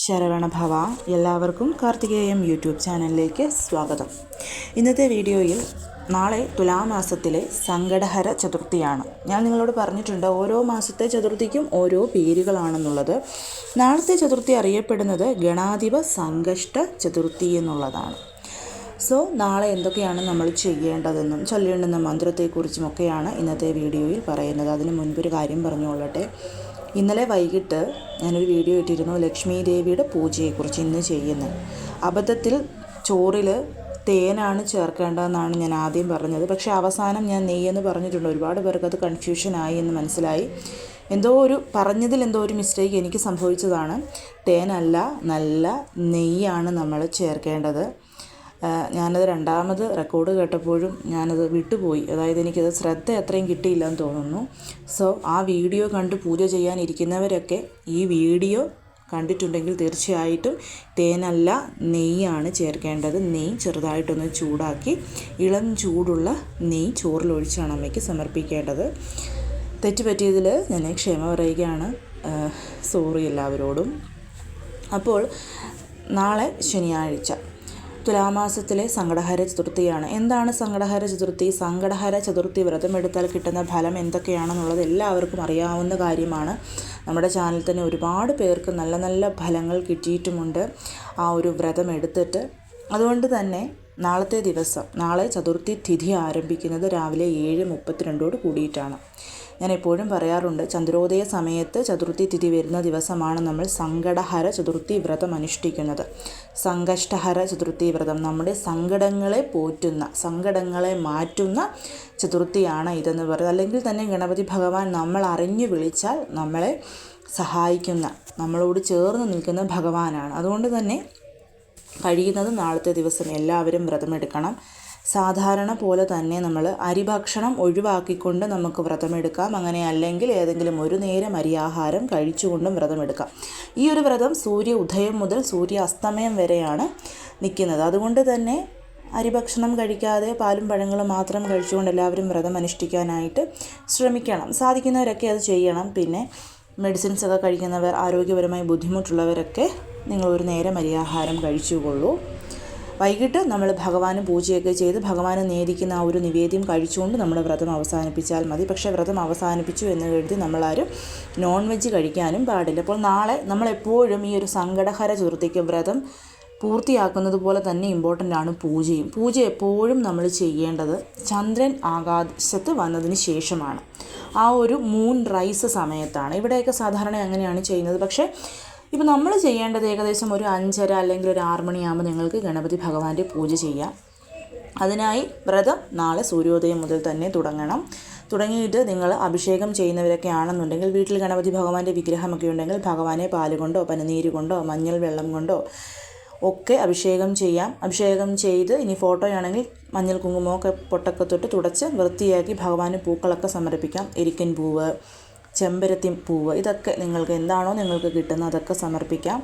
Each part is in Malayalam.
ശരവണ ഭവ എല്ലാവർക്കും കാർത്തികേയം യൂട്യൂബ് ചാനലിലേക്ക് സ്വാഗതം. ഇന്നത്തെ വീഡിയോയിൽ നാളെ തുലാമാസത്തിലെ സങ്കടഹര ചതുർത്ഥിയാണ്. ഞാൻ നിങ്ങളോട് പറഞ്ഞിട്ടുണ്ട് ഓരോ മാസത്തെ ചതുർത്ഥിക്കും ഓരോ പേരുകളാണെന്നുള്ളത്. നാളത്തെ ചതുർത്ഥി അറിയപ്പെടുന്നത് ഗണാധിപ സങ്കഷ്ട ചതുർത്ഥി എന്നുള്ളതാണ്. സോ നാളെ എന്തൊക്കെയാണ് നമ്മൾ ചെയ്യേണ്ടതെന്നും ചൊല്ലേണ്ടുന്ന മന്ത്രത്തെക്കുറിച്ചുമൊക്കെയാണ് ഇന്നത്തെ വീഡിയോയിൽ പറയുന്നത്. അതിന് മുൻപൊരു കാര്യം പറഞ്ഞുകൊള്ളട്ടെ. ഇന്നലെ വൈകിട്ട് ഞാനൊരു വീഡിയോ ഇട്ടിരുന്നു ലക്ഷ്മി ദേവിയുടെ പൂജയെക്കുറിച്ച് ഇന്ന് ചെയ്യുന്നത് അബദ്ധത്തിൽ ചോറിൽ തേനാണ് ചേർക്കേണ്ടതെന്നാണ് ഞാൻ ആദ്യം പറഞ്ഞത്. പക്ഷേ അവസാനം ഞാൻ നെയ്യെന്ന് പറഞ്ഞിട്ടുണ്ട്. ഒരുപാട് പേർക്ക് അത് കൺഫ്യൂഷനായി എന്ന് മനസ്സിലായി. എന്തോ ഒരു പറഞ്ഞതിൽ എന്തോ ഒരു മിസ്റ്റേക്ക് എനിക്ക് സംഭവിച്ചതാണ്. തേനല്ല നല്ല നെയ്യാണ് നമ്മൾ ചേർക്കേണ്ടത്. ഞാനത് രണ്ടാമത് റെക്കോർഡ് കേട്ടപ്പോഴും ഞാനത് വിട്ടുപോയി. അതായത് എനിക്കത് ശ്രദ്ധ അത്രയും കിട്ടിയില്ല എന്ന് തോന്നുന്നു. സോ ആ വീഡിയോ കണ്ട് പൂജ ചെയ്യാനിരിക്കുന്നവരൊക്കെ ഈ വീഡിയോ കണ്ടിട്ടുണ്ടെങ്കിൽ തീർച്ചയായിട്ടും തേനല്ല നെയ്യാണ് ചേർക്കേണ്ടത്. നെയ്യ് ചെറുതായിട്ടൊന്ന് ചൂടാക്കി ഇളം ചൂടുള്ള നെയ്യ് ചോറിലൊഴിച്ചാണ് അമ്മയ്ക്ക് സമർപ്പിക്കേണ്ടത്. തെറ്റ് പറ്റിയതിൽ ഞാൻ ക്ഷമ പറയുകയാണ്. സോറി എല്ലാവരോടും. അപ്പോൾ നാളെ ശനിയാഴ്ച. തുലാമാസത്തിലെ സങ്കടഹര ചതുർത്ഥിയാണ്. എന്താണ് സങ്കടഹര ചതുർത്ഥി? സങ്കടഹര ചതുർത്ഥി വ്രതം വ്രതമെടുത്താൽ കിട്ടുന്ന ഫലം എന്തൊക്കെയാണെന്നുള്ളത് എല്ലാവർക്കും അറിയാവുന്ന കാര്യമാണ്. നമ്മുടെ ചാനൽ തന്നെ ഒരുപാട് പേർക്ക് നല്ല നല്ല ഫലങ്ങൾ കിട്ടിയിട്ടുമുണ്ട് ആ ഒരു വ്രതം എടുത്തിട്ട്. അതുകൊണ്ട് തന്നെ നാളത്തെ ദിവസം നാളെ ചതുർത്ഥി തിഥി ആരംഭിക്കുന്നത് രാവിലെ ഏഴ് മുപ്പത്തിരണ്ടോട് കൂടിയിട്ടാണ്. ഞാൻ എപ്പോഴും പറയാറുണ്ട് ചന്ദ്രോദയ സമയത്ത് ചതുർത്ഥി തിഥി വരുന്ന ദിവസമാണ് നമ്മൾ സങ്കടഹര ചതുർത്ഥി വ്രതം അനുഷ്ഠിക്കുന്നത്. സങ്കഷ്ടഹര ചതുർത്ഥി വ്രതം നമ്മുടെ സങ്കടങ്ങളെ പോറ്റുന്ന സങ്കടങ്ങളെ മാറ്റുന്ന ചതുർത്ഥിയാണ് ഇതെന്ന് പറയുന്നത്. അല്ലെങ്കിൽ തന്നെ ഗണപതി ഭഗവാൻ നമ്മൾ അറിഞ്ഞു വിളിച്ചാൽ നമ്മളെ സഹായിക്കുന്ന നമ്മളോട് ചേർന്ന് നിൽക്കുന്ന ഭഗവാനാണ്. അതുകൊണ്ട് തന്നെ കഴിയുന്നത് നാളത്തെ ദിവസം എല്ലാവരും വ്രതമെടുക്കണം. സാധാരണ പോലെ തന്നെ നമ്മൾ അരിഭക്ഷണം ഒഴിവാക്കിക്കൊണ്ട് നമുക്ക് വ്രതമെടുക്കാം. അങ്ങനെ അല്ലെങ്കിൽ ഏതെങ്കിലും ഒരു നേരം അരിയാഹാരം കഴിച്ചുകൊണ്ടും വ്രതമെടുക്കാം. ഈ ഒരു വ്രതം സൂര്യ ഉദയം മുതൽ സൂര്യ അസ്തമയം വരെയാണ് നിൽക്കുന്നത്. അതുകൊണ്ട് തന്നെ അരിഭക്ഷണം കഴിക്കാതെ പാലും പഴങ്ങളും മാത്രം കഴിച്ചുകൊണ്ട് എല്ലാവരും വ്രതം അനുഷ്ഠിക്കാനായിട്ട് ശ്രമിക്കണം. സാധിക്കുന്നവരൊക്കെ അത് ചെയ്യണം. പിന്നെ മെഡിസിൻസ് ഒക്കെ കഴിക്കുന്നവർ ആരോഗ്യപരമായി ബുദ്ധിമുട്ടുള്ളവരൊക്കെ നിങ്ങൾ ഒരു നേരം അരിയാഹാരം കഴിച്ചുകൊള്ളൂ. വൈകിട്ട് നമ്മൾ ഭഗവാന് പൂജയൊക്കെ ചെയ്ത് ഭഗവാന് നേദിക്കുന്ന ആ ഒരു നിവേദ്യം കഴിച്ചുകൊണ്ട് നമ്മൾ വ്രതം അവസാനിപ്പിച്ചാൽ മതി. പക്ഷേ വ്രതം അവസാനിപ്പിച്ചു എന്ന് കരുതി നമ്മളാരും നോൺ വെജ് കഴിക്കാനും പാടില്ല. അപ്പോൾ നാളെ നമ്മളെപ്പോഴും ഈ ഒരു സങ്കടഹര ചതുർത്ഥിക്ക് വ്രതം പൂർത്തിയാക്കുന്നത് പോലെ തന്നെ ഇമ്പോർട്ടന്റ് ആണ് പൂജയും. പൂജ എപ്പോഴും നമ്മൾ ചെയ്യേണ്ടത് ചന്ദ്രൻ ആകാശത്ത് വന്നതിന് ശേഷമാണ്. ആ ഒരു മൂൺ റൈസ് സമയത്താണ്. ഇവിടെയൊക്കെ സാധാരണ അങ്ങനെയാണ് ചെയ്യുന്നത്. പക്ഷേ ഇപ്പോൾ നമ്മൾ ചെയ്യേണ്ടത് ഏകദേശം ഒരു അഞ്ചര അല്ലെങ്കിൽ ഒരു ആറ് മണിയാകുമ്പോൾ നിങ്ങൾക്ക് ഗണപതി ഭഗവാന്റെ പൂജ ചെയ്യാം. അതിനായി വ്രതം നാളെ സൂര്യോദയം മുതൽ തന്നെ തുടങ്ങണം. തുടങ്ങിയിട്ട് നിങ്ങൾ അഭിഷേകം ചെയ്യുന്നവരൊക്കെ ആണെന്നുണ്ടെങ്കിൽ വീട്ടിൽ ഗണപതി ഭഗവാന്റെ വിഗ്രഹമൊക്കെ ഉണ്ടെങ്കിൽ ഭഗവാനെ പാൽ കൊണ്ടോ പനനീര് കൊണ്ടോ മഞ്ഞൾ വെള്ളം കൊണ്ടോ ഒക്കെ അഭിഷേകം ചെയ്യാം. അഭിഷേകം ചെയ്ത് ഇനി ഫോട്ടോയാണെങ്കിൽ മഞ്ഞൾ കുങ്കുമമൊക്കെ പൊട്ടൊക്കെ തൊട്ട് തുടച്ച് വൃത്തിയാക്കി ഭഗവാന് പൂക്കളൊക്കെ സമർപ്പിക്കാം. എരിക്കൻ പൂവ് ചെമ്പരത്തി പൂവ്. ഇതൊക്കെ നിങ്ങൾക്ക് എന്താണോ നിങ്ങൾക്ക് കിട്ടുന്നത് അതൊക്കെ സമർപ്പിക്കാം.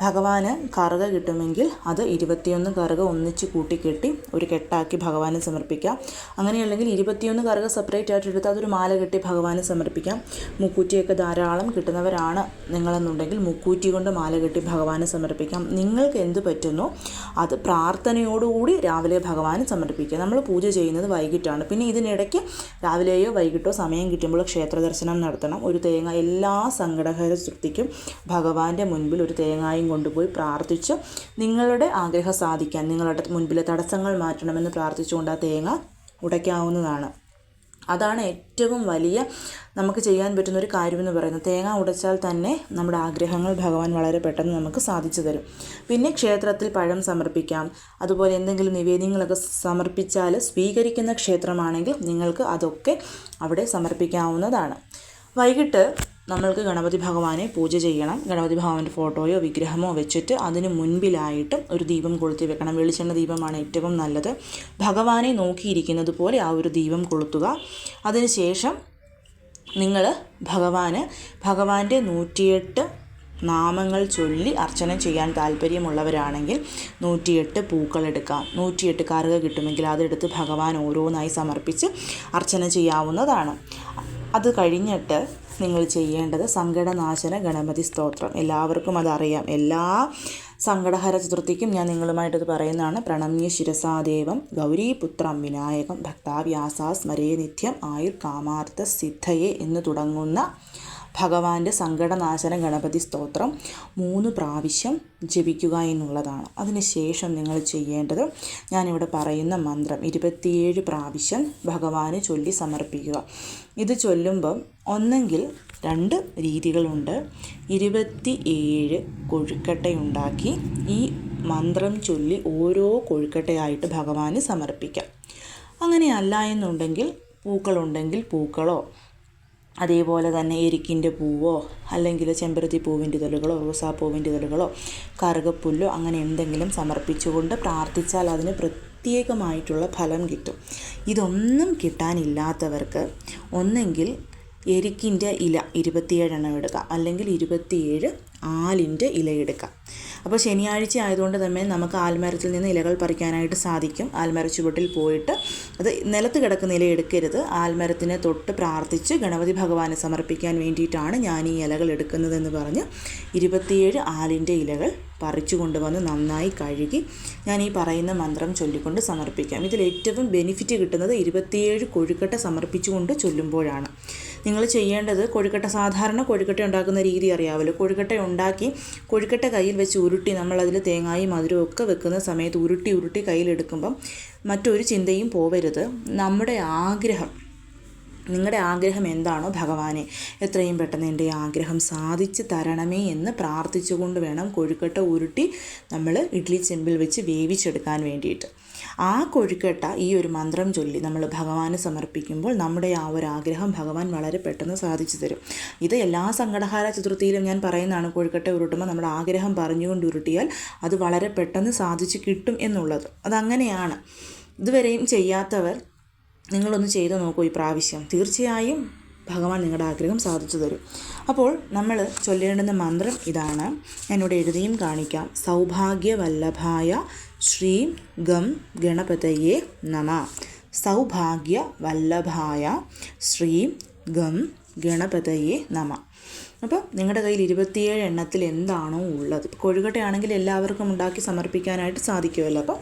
ഭഗവാന് കറുക കിട്ടുമെങ്കിൽ അത് ഇരുപത്തിയൊന്ന് കറുക ഒന്നിച്ച് കൂട്ടിക്കെട്ടി ഒരു കെട്ടാക്കി ഭഗവാനെ സമർപ്പിക്കാം. അങ്ങനെയല്ലെങ്കിൽ ഇരുപത്തിയൊന്ന് കറുക സെപ്പറേറ്റ് ആയിട്ട് എടുത്ത് അതൊരു മാല കെട്ടി ഭഗവാന് സമർപ്പിക്കാം. മുക്കൂറ്റിയൊക്കെ ധാരാളം കിട്ടുന്നവരാണ് നിങ്ങളെന്നുണ്ടെങ്കിൽ മുക്കൂറ്റി കൊണ്ട് മാല കെട്ടി ഭഗവാന് സമർപ്പിക്കാം. നിങ്ങൾക്ക് എന്ത് പറ്റുന്നോ അത് പ്രാർത്ഥനയോടുകൂടി രാവിലെ ഭഗവാന് സമർപ്പിക്കുക. നമ്മൾ പൂജ ചെയ്യുന്നത് വൈകിട്ടാണ്. പിന്നെ ഇതിനിടയ്ക്ക് രാവിലെയോ വൈകിട്ടോ സമയം കിട്ടുമ്പോൾ ക്ഷേത്ര ദർശനം നടത്തണം. ഒരു തേങ്ങ എല്ലാ സങ്കടഹര സൃഷ്ടിക്കും ഭഗവാന്റെ മുൻപിൽ ഒരു തേങ്ങായും കൊണ്ടുപോയി പ്രാർത്ഥിച്ച് നിങ്ങളുടെ ആഗ്രഹം സാധിക്കാൻ നിങ്ങളുടെ മുൻപിലെ തടസ്സങ്ങൾ മാറ്റണമെന്ന് പ്രാർത്ഥിച്ചുകൊണ്ട് ആ തേങ്ങ ഉടയ്ക്കാവുന്നതാണ്. അതാണ് ഏറ്റവും വലിയ നമുക്ക് ചെയ്യാൻ പറ്റുന്ന ഒരു കാര്യമെന്ന് പറയുന്നത്. തേങ്ങ ഉടച്ചാൽ തന്നെ നമ്മുടെ ആഗ്രഹങ്ങൾ ഭഗവാൻ വളരെ പെട്ടെന്ന് നമുക്ക് സാധിച്ചു തരും. പിന്നെ ക്ഷേത്രത്തിൽ പഴം സമർപ്പിക്കാം. അതുപോലെ എന്തെങ്കിലും നിവേദ്യങ്ങളൊക്കെ സമർപ്പിച്ചാൽ സ്വീകരിക്കുന്ന ക്ഷേത്രമാണെങ്കിൽ നിങ്ങൾക്ക് അതൊക്കെ അവിടെ സമർപ്പിക്കാവുന്നതാണ്. വൈകിട്ട് നമ്മൾക്ക് ഗണപതി ഭഗവാനെ പൂജ ചെയ്യണം. ഗണപതി ഭഗവാന്റെ ഫോട്ടോയോ വിഗ്രഹമോ വെച്ചിട്ട് അതിന് മുൻപിലായിട്ട് ഒരു ദീപം കൊളുത്തി വെക്കണം. വെളിച്ചെണ്ണ ദീപമാണ് ഏറ്റവും നല്ലത്. ഭഗവാനെ നോക്കിയിരിക്കുന്നത് പോലെ ആ ഒരു ദീപം കൊളുത്തുക. അതിനുശേഷം നിങ്ങൾ ഭഗവാന് ഭഗവാന്റെ നൂറ്റിയെട്ട് നാമങ്ങൾ ചൊല്ലി അർച്ചന ചെയ്യാൻ താല്പര്യമുള്ളവരാണെങ്കിൽ നൂറ്റിയെട്ട് പൂക്കൾ എടുക്കാം. നൂറ്റിയെട്ട് കറുക കിട്ടുമെങ്കിൽ അതെടുത്ത് ഭഗവാൻ ഓരോന്നായി സമർപ്പിച്ച് അർച്ചന ചെയ്യാവുന്നതാണ്. അത് കഴിഞ്ഞിട്ട് നിങ്ങൾ ചെയ്യേണ്ടത് സങ്കടനാശന ഗണപതി സ്തോത്രം. എല്ലാവർക്കും അതറിയാം. എല്ലാ സങ്കടഹര ചതുർത്ഥിക്കും ഞാൻ നിങ്ങളുമായിട്ടത് പറയുന്നതാണ്. പ്രണമ്യ ശിരസാദേവം ഗൗരീപുത്രം വിനായകം ഭക്താവ്യാസാ സ്മരേ നിത്യം ആയുർ കാമാർത്ഥ സിദ്ധയെ എന്ന് തുടങ്ങുന്ന ഭഗവാന്റെ സങ്കടനാശന ഗണപതി സ്തോത്രം മൂന്ന് പ്രാവശ്യം ജപിക്കുക എന്നുള്ളതാണ്. അതിനുശേഷം നിങ്ങൾ ചെയ്യേണ്ടത് ഞാനിവിടെ പറയുന്ന മന്ത്രം ഇരുപത്തിയേഴ് പ്രാവശ്യം ഭഗവാന് ചൊല്ലി സമർപ്പിക്കുക. ഇത് ചൊല്ലുമ്പം ഒന്നെങ്കിൽ രണ്ട് രീതികളുണ്ട്. ഇരുപത്തി ഏഴ് കൊഴുക്കട്ടയുണ്ടാക്കി ഈ മന്ത്രം ചൊല്ലി ഓരോ കൊഴുക്കട്ടയായിട്ട് ഭഗവാന് സമർപ്പിക്കാം. അങ്ങനെയല്ല എന്നുണ്ടെങ്കിൽ പൂക്കളുണ്ടെങ്കിൽ പൂക്കളോ അതേപോലെ തന്നെ എരിക്കിന്റെ പൂവോ അല്ലെങ്കിൽ ചെമ്പരത്തി പൂവിന്റെ ഇതളുകളോ റോസാപ്പൂവിന്റെ ഇതളുകളോ കറുകപ്പുല്ലോ അങ്ങനെ എന്തെങ്കിലും സമർപ്പിച്ചുകൊണ്ട് പ്രാർത്ഥിച്ചാൽ അതിന് പ്രത്യേകമായിട്ടുള്ള ഫലം കിട്ടും. ഇതൊന്നും കിട്ടാനില്ലാത്തവർക്ക് ഒന്നെങ്കിൽ എരിക്കിന്റെ ഇല ഇരുപത്തിയേഴെണ്ണം എടുക്കാം അല്ലെങ്കിൽ ഇരുപത്തിയേഴ് ആലിന്റെ ഇല എടുക്കാം. അപ്പോൾ ശനിയാഴ്ച ആയതുകൊണ്ട് തന്നെ നമുക്ക് ആൽമരത്തിൽ നിന്ന് ഇലകൾ പറിക്കാനായിട്ട് സാധിക്കും. ആൽമര ചുവട്ടിൽ പോയിട്ട് അത് നിലത്ത് കിടക്കുന്ന ഇല എടുക്കരുത്. ആൽമരത്തിനെ തൊട്ട് പ്രാർത്ഥിച്ച് ഗണപതി ഭഗവാനെ സമർപ്പിക്കാൻ വേണ്ടിയിട്ടാണ് ഞാൻ ഈ ഇലകൾ എടുക്കുന്നതെന്ന് പറഞ്ഞ് ഇരുപത്തിയേഴ് ആലിന്റെ ഇലകൾ പറിച്ചു കൊണ്ടുവന്ന് നന്നായി കഴുകി ഞാൻ ഈ പറയുന്ന മന്ത്രം ചൊല്ലിക്കൊണ്ട് സമർപ്പിക്കാം. ഇതിൽ ഏറ്റവും ബെനിഫിറ്റ് കിട്ടുന്നത് ഇരുപത്തിയേഴ് കൊഴുക്കട്ട സമർപ്പിച്ചുകൊണ്ട് ചൊല്ലുമ്പോഴാണ്. നിങ്ങൾ ചെയ്യേണ്ടത് കൊഴുക്കട്ട സാധാരണ കൊഴുക്കട്ട ഉണ്ടാക്കുന്ന രീതി അറിയാമല്ലോ. കൊഴുക്കട്ട ഉണ്ടാക്കി കൊഴുക്കട്ട കയ്യിൽ വെച്ച് ഉരുട്ടി നമ്മളതിൽ തേങ്ങായും മധുരവും ഒക്കെ വെക്കുന്ന സമയത്ത് ഉരുട്ടി ഉരുട്ടി കയ്യിലെടുക്കുമ്പം മറ്റൊരു ചിന്തയും പോവരുത്. നമ്മുടെ ആഗ്രഹം നിങ്ങളുടെ ആഗ്രഹം എന്താണോ ഭഗവാനെ എത്രയും പെട്ടെന്ന് എന്റെ ആഗ്രഹം സാധിച്ചു തരണമേ എന്ന് പ്രാർത്ഥിച്ചുകൊണ്ട് വേണം കൊഴുക്കട്ട ഉരുട്ടി നമ്മൾ ഇഡ്ഡലി ചെമ്പിൽ വെച്ച് വേവിച്ചെടുക്കാൻ വേണ്ടിയിട്ട്. ആ കൊഴുക്കട്ട ഈ ഒരു മന്ത്രം ചൊല്ലി നമ്മൾ ഭഗവാന് സമർപ്പിക്കുമ്പോൾ നമ്മുടെ ആ ഒരു ആഗ്രഹം ഭഗവാൻ വളരെ പെട്ടെന്ന് സാധിച്ചു തരും. ഇത് എല്ലാ സങ്കടഹാര ചതുർത്ഥിയിലും ഞാൻ പറയുന്നതാണ് കൊഴുക്കട്ട ഉരുട്ടുമ്പോൾ നമ്മുടെ ആഗ്രഹം പറഞ്ഞുകൊണ്ട് ഉരുട്ടിയാൽ അത് വളരെ പെട്ടെന്ന് സാധിച്ച് കിട്ടും എന്നുള്ളത്. അതങ്ങനെയാണ്. ഇതുവരെയും ചെയ്യാത്തവർ നിങ്ങളൊന്ന് ചെയ്തു നോക്കൂ ഈ പ്രാവശ്യം. തീർച്ചയായും ഭഗവാൻ നിങ്ങളുടെ ആഗ്രഹം സാധിച്ചു തരും. അപ്പോൾ നമ്മൾ ചൊല്ലേണ്ടുന്ന മന്ത്രം ഇതാണ്. ഞാനിവിടെ എഴുതിയും കാണിക്കാം. സൗഭാഗ്യവല്ലഭായ ശ്രീ ഗം ഗണപതയെ നമ. സൗഭാഗ്യവല്ലഭായ ശ്രീ ഗം ഗണപതയെ നമ. അപ്പോൾ നിങ്ങളുടെ കയ്യിൽ ഇരുപത്തിയേഴ് എണ്ണത്തിൽ എന്താണോ ഉള്ളത്? കൊഴുകട്ടയാണെങ്കിൽ എല്ലാവർക്കും ഉണ്ടാക്കി സമർപ്പിക്കാനായിട്ട് സാധിക്കുമല്ലോ. അപ്പോൾ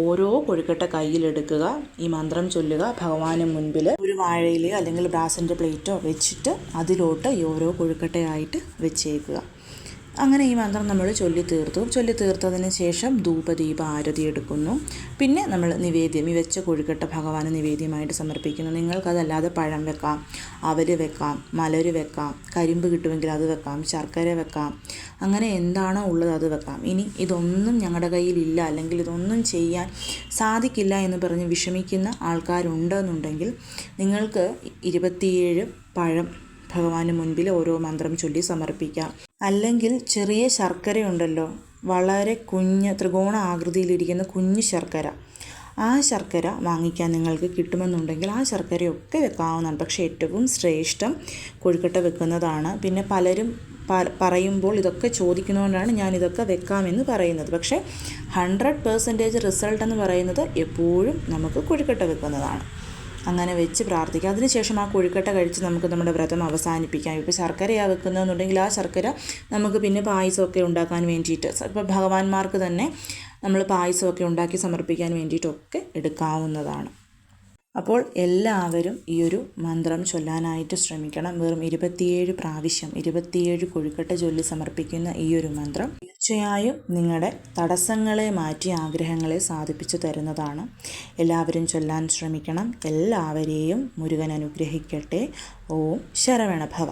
ഓരോ കൊഴുക്കട്ട കയ്യിലെടുക്കുക ഈ മന്ത്രം ചൊല്ലുക ഭഗവാന് മുൻപിൽ ഒരു വാഴയിലയോ അല്ലെങ്കിൽ ബ്രാസിന്റെ പ്ലേറ്റോ വെച്ചിട്ട് അതിലോട്ട് ഈ ഓരോ കൊഴുക്കട്ടയായിട്ട് വെച്ചേക്കുക. അങ്ങനെ ഈ മന്ത്രം നമ്മൾ ചൊല്ലി തീർത്തു ചൊല്ലി തീർത്തതിന് ശേഷം ധൂപദീപ ആരതി എടുക്കുന്നു. പിന്നെ നമ്മൾ നിവേദ്യം ഈ വെച്ച കൊഴുക്കട്ട ഭഗവാന് നിവേദ്യമായിട്ട് സമർപ്പിക്കുന്നു. നിങ്ങൾക്കതല്ലാതെ പഴം വെക്കാം അവർ വെക്കാം മലര് വെക്കാം കരിമ്പ് കിട്ടുമെങ്കിൽ അത് വെക്കാം ശർക്കര വെക്കാം. അങ്ങനെ എന്താണോ ഉള്ളത് അത് വെക്കാം. ഇനി ഇതൊന്നും ഞങ്ങളുടെ കയ്യിലില്ല. അല്ലെങ്കിൽ ഇതൊന്നും ചെയ്യാൻ സാധിക്കില്ല എന്ന് പറഞ്ഞ് വിഷമിക്കുന്ന ആൾക്കാരുണ്ടെന്നുണ്ടെങ്കിൽ നിങ്ങൾക്ക് ഇരുപത്തിയേഴ് പഴം ഭഗവാന് മുൻപിൽ ഓരോ മന്ത്രം ചൊല്ലി സമർപ്പിക്കാം. അല്ലെങ്കിൽ ചെറിയ ശർക്കരയുണ്ടല്ലോ വളരെ കുഞ്ഞ് ത്രികോണ ആകൃതിയിലിരിക്കുന്ന കുഞ്ഞ് ശർക്കര. ആ ശർക്കര വാങ്ങിക്കാൻ നിങ്ങൾക്ക് കിട്ടുമെന്നുണ്ടെങ്കിൽ ആ ശർക്കരയൊക്കെ വെക്കാവുന്നതാണ്. പക്ഷേ ഏറ്റവും ശ്രേഷ്ഠം കൊഴുക്കട്ട വെക്കുന്നതാണ്. പിന്നെ പലരും പറയുമ്പോൾ ഇതൊക്കെ ചോദിക്കുന്നതുകൊണ്ടാണ് ഞാൻ ഇതൊക്കെ വെക്കാമെന്ന് പറയുന്നത്. പക്ഷേ ഹൺഡ്രഡ് പെർസെന്റേജ് റിസൾട്ട് എന്ന് പറയുന്നത് എപ്പോഴും നമുക്ക് കൊഴുക്കട്ട വെക്കുന്നതാണ്. അങ്ങനെ വെച്ച് പ്രാർത്ഥിക്കുക അതിനുശേഷം ആ കൊഴുക്കട്ട കഴിച്ച് നമുക്ക് നമ്മുടെ വ്രതം അവസാനിപ്പിക്കാം. ഇപ്പോൾ ശർക്കരയാണ് വെക്കുന്നതെന്നുണ്ടെങ്കിൽ ആ ശർക്കര നമുക്ക് പിന്നെ പായസമൊക്കെ ഉണ്ടാക്കാൻ വേണ്ടിയിട്ട് ഇപ്പോൾ ഭഗവാന്മാർക്ക് തന്നെ നമ്മൾ പായസമൊക്കെ ഉണ്ടാക്കി സമർപ്പിക്കാൻ വേണ്ടിയിട്ടൊക്കെ എടുക്കാവുന്നതാണ്. അപ്പോൾ എല്ലാവരും ഈ ഒരു മന്ത്രം ചൊല്ലാനായിട്ട് ശ്രമിക്കണം. വെറും ഇരുപത്തിയേഴ് പ്രാവശ്യം ഇരുപത്തിയേഴ് കൊഴുക്കട്ട ചൊല്ലി സമർപ്പിക്കുന്ന ഈ ഒരു മന്ത്രം തീർച്ചയായും നിങ്ങളുടെ തടസ്സങ്ങളെ മാറ്റി ആഗ്രഹങ്ങളെ സാധിപ്പിച്ചു തരുന്നതാണ്. എല്ലാവരും ചൊല്ലാൻ ശ്രമിക്കണം. എല്ലാവരെയും മുരുകൻ അനുഗ്രഹിക്കട്ടെ. ഓം ശരവണഭവ.